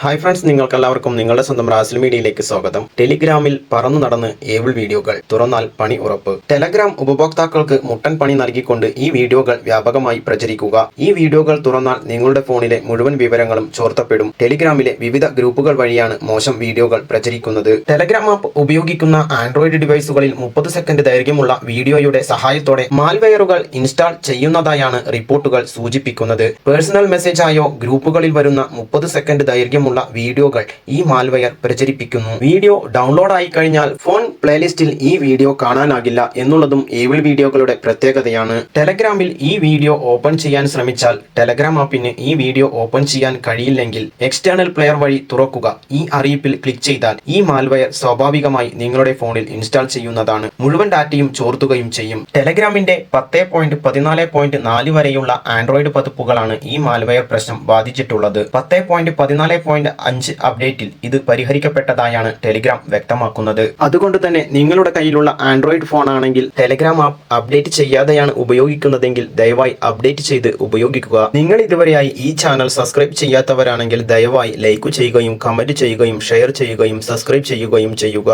Hi friends നിങ്ങൾക്കെല്ലാവർക്കും നിങ്ങളുടെ സ്വന്തം റാസിൽ മീഡിയയിലേക്ക് സ്വാഗതം. ടെലിഗ്രാമിൽ പറന്നു നടന്ന് ഏവിൾ വീഡിയോകൾ തുറന്നാൽ പണി ഉറപ്പ്. ടെലഗ്രാം ഉപഭോക്താക്കൾക്ക് മുട്ടൻ പണി നൽകിക്കൊണ്ട് ഈ വീഡിയോകൾ വ്യാപകമായി പ്രചരിക്കുക. ഈ വീഡിയോകൾ തുറന്നാൽ നിങ്ങളുടെ ഫോണിലെ മുഴുവൻ വിവരങ്ങളും ചോർത്തപ്പെടും. ടെലിഗ്രാമിലെ വിവിധ ഗ്രൂപ്പുകൾ വഴിയാണ് മോശം വീഡിയോകൾ പ്രചരിക്കുന്നത്. ടെലഗ്രാം ആപ്പ് ഉപയോഗിക്കുന്ന ആൻഡ്രോയിഡ് ഡിവൈസുകളിൽ മുപ്പത് സെക്കൻഡ് ദൈർഘ്യമുള്ള വീഡിയോയുടെ സഹായത്തോടെ മാൽവെയറുകൾ ഇൻസ്റ്റാൾ ചെയ്യുന്നതായാണ് റിപ്പോർട്ടുകൾ സൂചിപ്പിക്കുന്നത്. പേഴ്സണൽ മെസ്സേജായോ ഗ്രൂപ്പുകളിൽ വരുന്ന മുപ്പത് സെക്കൻഡ് ദൈർഘ്യമുള്ള വീഡിയോകൾ ഈ മാൽവെയർ പ്രചരിപ്പിക്കുന്നു. വീഡിയോ ഡൗൺലോഡ് ആയി കഴിഞ്ഞാൽ ഫോൺ പ്ലേലിസ്റ്റിൽ ഈ വീഡിയോ കാണാനാകില്ല എന്നുള്ളതും ഏവിൾ വീഡിയോകളുടെ പ്രത്യേകതയാണ്. ടെലഗ്രാമിൽ ഈ വീഡിയോ ഓപ്പൺ ചെയ്യാൻ ശ്രമിച്ചാൽ ടെലഗ്രാം ആപ്പിന് ഈ വീഡിയോ ഓപ്പൺ ചെയ്യാൻ കഴിയില്ലെങ്കിൽ എക്സ്റ്റേണൽ പ്ലെയർ വഴി തുറക്കുക ഈ അറിയിപ്പിൽ ക്ലിക്ക് ചെയ്താൽ ഈ മാൽവെയർ സ്വാഭാവികമായി നിങ്ങളുടെ ഫോണിൽ ഇൻസ്റ്റാൾ ചെയ്യുന്നതാണ്. മുഴുവൻ ഡാറ്റയും ചോർത്തുകയും ചെയ്യും. ടെലഗ്രാമിന്റെ പത്ത് പോയിന്റ് പതിനാല് പോയിന്റ് നാല് വരെയുള്ള ആൻഡ്രോയിഡ് പതിപ്പുകളാണ് ഈ മാൽവെയർ പ്രശ്നം ബാധിച്ചിട്ടുള്ളത്. പത്ത് പോയിന്റ് പതിനാല് പോയിന്റ് അഞ്ച് അപ്ഡേറ്റിൽ ഇത് പരിഹരിക്കപ്പെട്ടതായാണ് ടെലിഗ്രാം വ്യക്തമാക്കുന്നത്. അതുകൊണ്ട് തന്നെ നിങ്ങളുടെ കയ്യിലുള്ള ആൻഡ്രോയിഡ് ഫോൺ ആണെങ്കിൽ ടെലിഗ്രാം ആപ്പ് അപ്ഡേറ്റ് ചെയ്യാതെയാണ് ഉപയോഗിക്കുന്നതെങ്കിൽ ദയവായി അപ്ഡേറ്റ് ചെയ്ത് ഉപയോഗിക്കുക. നിങ്ങൾ ഇതുവരെയായി ഈ ചാനൽ സബ്സ്ക്രൈബ് ചെയ്യാത്തവരാണെങ്കിൽ ദയവായി ലൈക്ക് ചെയ്യുകയും കമന്റ് ചെയ്യുകയും ഷെയർ ചെയ്യുകയും സബ്സ്ക്രൈബ് ചെയ്യുകയും ചെയ്യുക.